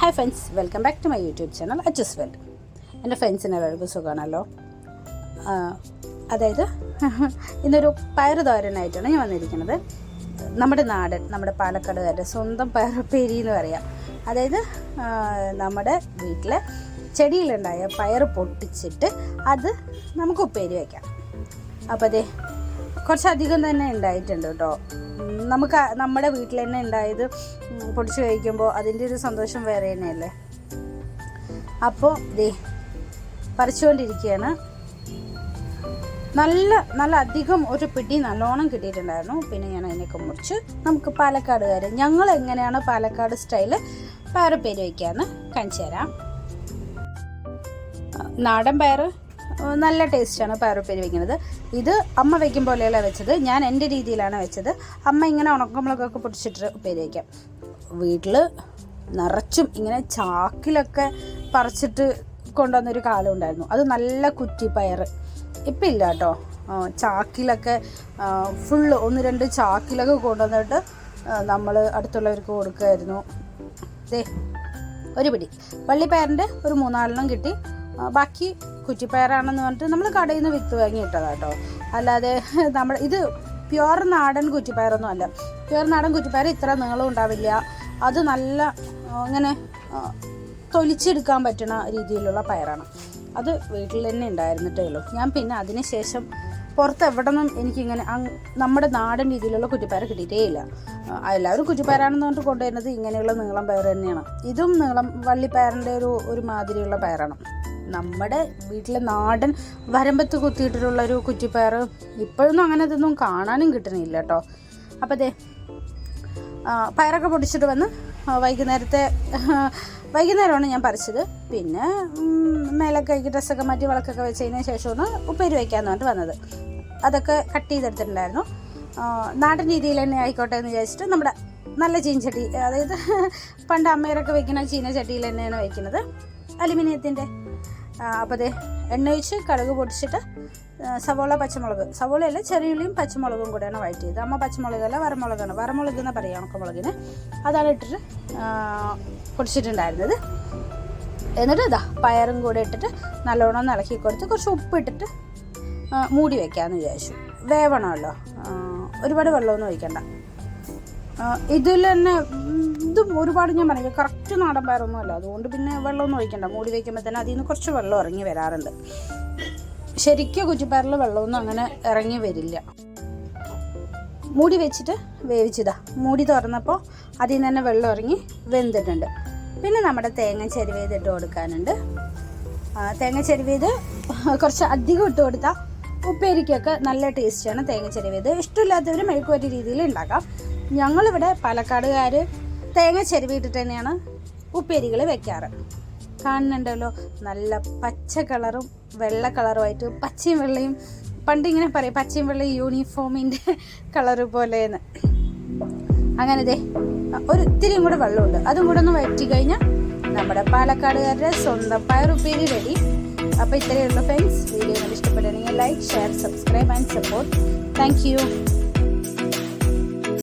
Hi friends welcome back to my YouTube channel അച്ചസ് വെൽ എന്റെ ഫ്രണ്ട്സിന് എല്ലാവർക്കും സുഖമാണല്ലോ. അതായത് ഇന്നൊരു പയറ് തോരനായിട്ടാണ് ഞാൻ വന്നിരിക്കുന്നത്. നമ്മുടെ നാടൻ നമ്മുടെ പാലക്കാടുകാരുടെ സ്വന്തം പയർ പയറുപ്പേരി എന്ന് പറയാം. അതായത് നമ്മുടെ വീട്ടിലെ ചെടിയിലുണ്ടായ പയർ പൊട്ടിച്ചിട്ട് അത് നമുക്ക് ഉപ്പേരി വയ്ക്കാം അപ്പോൾ അതെ കുറച്ചധികം തന്നെ ഉണ്ടായിട്ടുണ്ട് കേട്ടോ. നമുക്ക് നമ്മുടെ വീട്ടിൽ തന്നെ ഉണ്ടായത് പൊടിച്ച് കഴിക്കുമ്പോൾ അതിന്റെ ഒരു സന്തോഷം വേറെ തന്നെയല്ലേ? അപ്പോൾ ദേ പറിച്ചുകൊണ്ടിരിക്കുകയാണ് നല്ല നല്ല അധികം ഒരു പിടി നല്ലോണം കിട്ടിയിട്ടുണ്ടായിരുന്നു. പിന്നെ ഞാൻ അതിനൊക്കെ മുറിച്ച് നമുക്ക് പാലക്കാടുകാർ ഞങ്ങൾ എങ്ങനെയാണ് പാലക്കാട് സ്റ്റൈൽ? പേര് വയ്ക്കാമെന്ന് കാണിച്ചു തരാം. നാടൻ പയർ നല്ല ടേസ്റ്റാണ് പയറുപ്പേരി വെക്കുന്നത്. ഇത് അമ്മ വെക്കും പോലെയല്ല വെച്ചത്. ഞാൻ എന്റെ രീതിയിലാണ് വെച്ചത്. അമ്മ ഇങ്ങനെ ഉണക്കമുളകൊക്കെ പൊടിച്ചിട്ട് ഉപ്പേരി വയ്ക്കാം വീട്ടിൽ നിറച്ചും ഇങ്ങനെ ചാക്കിലൊക്കെ പറിച്ചിട്ട് കൊണ്ടുവന്നൊരു കാലം ഉണ്ടായിരുന്നു. അത് നല്ല കുറ്റിപ്പയർ ഇപ്പം ഇല്ല കേട്ടോ. ചാക്കിലൊക്കെ ഫുള്ള് ഒന്ന് രണ്ട് ചാക്കിലൊക്കെ കൊണ്ടുവന്നിട്ട് നമ്മൾ അടുത്തുള്ളവർക്ക് കൊടുക്കുമായിരുന്നു. ദേ ഒരു പിടി. വള്ളിപ്പയറിന്റെ ഒരു മൂന്നാലെണ്ണം കിട്ടി. ബാക്കി കുറ്റിപ്പയറാണെന്ന് പറഞ്ഞിട്ട് നമ്മൾ കടയിൽ നിന്ന് വിത്ത് വാങ്ങി ഇട്ടതാണ് കേട്ടോ അല്ലാതെ നമ്മൾ ഇത് പ്യുവർ നാടൻ കുറ്റിപ്പയറൊന്നും അല്ല. പ്യുവർ നാടൻ കുറ്റിപ്പയർ ഇത്ര നീളം ഉണ്ടാവില്ല. അത് നല്ല ഇങ്ങനെ തൊലിച്ചെടുക്കാൻ പറ്റുന്ന രീതിയിലുള്ള പയറാണ്. അത് വീട്ടിൽ തന്നെ ഉണ്ടായിരുന്നിട്ടേ ഉള്ളൂ. ഞാൻ പിന്നെ അതിന് ശേഷം പുറത്ത് എവിടെ നിന്നും എനിക്കിങ്ങനെ നമ്മുടെ നാടൻ രീതിയിലുള്ള കുറ്റിപ്പയർ കിട്ടിയിട്ടേ ഇല്ല എല്ലാവരും കുറ്റിപ്പയറാണെന്ന് പറഞ്ഞിട്ട് കൊണ്ടുവരുന്നത് ഇങ്ങനെയുള്ള നീളം പയർ തന്നെയാണ്. ഇതും നീളം വള്ളിപ്പയറിന്റെ ഒരു ഒരു മാതിരിയുള്ള പയറാണ്. നമ്മുടെ വീട്ടിലെ നാടൻ വരമ്പത്ത് കുത്തിയിട്ടിട്ടുള്ള ഒരു കുറ്റിപ്പയർ ഇപ്പോഴൊന്നും അങ്ങനെ ഇതൊന്നും കാണാനും കിട്ടണില്ല കേട്ടോ. അപ്പോൾ അതെ പയറൊക്കെ പൊടിച്ചിട്ട് വന്ന് വൈകുന്നേരത്തെ വൈകുന്നേരമാണ് ഞാൻ പറിച്ചത്. പിന്നെ മേലെ മേലൊക്കെ ഡ്രസ്സൊക്കെ മാറ്റി വിളക്കൊക്കെ വെച്ചതിന് ശേഷമാണ് ഉപ്പേരി വയ്ക്കാമെന്ന് പറഞ്ഞിട്ട് വന്നത്. അതൊക്കെ കട്ട് ചെയ്തെടുത്തിട്ടുണ്ടായിരുന്നു. നാടൻ രീതിയിൽ തന്നെ ആയിക്കോട്ടെ എന്ന് വിചാരിച്ചിട്ട് നമ്മുടെ നല്ല ചീനച്ചട്ടി അതായത് പണ്ട് അമ്മയരൊക്കെ വെക്കുന്ന ചീനച്ചട്ടിയിൽ തന്നെയാണ് വയ്ക്കുന്നത് അലുമിനിയത്തിന്റെ അപ്പോൾ അതെ എണ്ണ ഒഴിച്ച് കടുക് പൊടിച്ചിട്ട് സവോള പച്ചമുളക്. സവോളയല്ല ചെറിയ ഉള്ളിയും പച്ചമുളകും കൂടെയാണ് വഴറ്റിയത് അമ്മ പച്ചമുളകല്ല വരമുളകാണ് വരമുളക് എന്ന് പറയാം ഉണക്കമുളകിന് അതാണ് ഇട്ടിട്ട് പൊടിച്ചിട്ടുണ്ടായിരുന്നത്. എന്നിട്ട് ഇതാ പയറും കൂടെ ഇട്ടിട്ട് നല്ലോണം ഇളക്കി കൊടുത്ത് കുറച്ച് ഉപ്പിട്ടിട്ട് മൂടി വെക്കാമെന്ന് വിചാരിച്ചു. വേവണമല്ലോ. ഒരുപാട് വെള്ളമൊന്നും ഒഴിക്കണ്ട. ഇതിൽ തന്നെ ഇതും ഒരുപാട് ഞാൻ പറയുക കറക്റ്റ് നാടൻ പയറൊന്നുമല്ല. അതുകൊണ്ട് പിന്നെ വെള്ളമൊന്നും ഒഴിക്കണ്ട. മൂടി വയ്ക്കുമ്പോൾ തന്നെ അതിൽ നിന്ന് കുറച്ച് വെള്ളം ഇറങ്ങി വരാറുണ്ട്. ശരിക്കും കുറ്റിപ്പയറിൽ വെള്ളമൊന്നും അങ്ങനെ ഇറങ്ങി വരില്ല. മൂടി വെച്ചിട്ട് വേവിച്ചതാ. മൂടി തുറന്നപ്പോൾ അതിൽ നിന്ന് തന്നെ വെള്ളം ഇറങ്ങി വെന്തിട്ടുണ്ട്. പിന്നെ നമ്മുടെ തേങ്ങ ചെരുവ് ഇട്ട് കൊടുക്കാനുണ്ട്. തേങ്ങ ചെരുവേത് കുറച്ച് അധികം ഇട്ട് കൊടുത്താൽ ഉപ്പേരിക്കൊക്കെ നല്ല ടേസ്റ്റാണ് തേങ്ങ ചെരുവേത്. ഇഷ്ടമില്ലാത്തവർ മെഴുക്കുവരട്ടി രീതിയിൽ ഉണ്ടാക്കാം. ഞങ്ങളിവിടെ പാലക്കാടുകാർ തേങ്ങ ചെരുവിട്ടിട്ട് തന്നെയാണ് ഉപ്പേരികൾ വെക്കാറ്. കാണുന്നുണ്ടല്ലോ നല്ല പച്ച കളറും വെള്ള കളറുമായിട്ട് പച്ചയും വെള്ളയും പണ്ട് ഇങ്ങനെ പറയും പച്ചയും വെള്ളയും യൂണിഫോമിന്റെ കളറ് പോലെയെന്ന്. അങ്ങനെ ദേ ഒരു ഇത്തിരിയും കൂടെ വെള്ളമുണ്ട്. അതും കൂടെ ഒന്ന് വറ്റി കഴിഞ്ഞാൽ നമ്മുടെ പാലക്കാടുകാരുടെ സ്വന്തം പയറുപ്പേരി റെഡി അപ്പോൾ ഇത്രയേ ഉള്ളൂ ഫ്രണ്ട്സ് വീഡിയോ ഇഷ്ടപ്പെടുകയാണെങ്കിൽ like share subscribe and support thank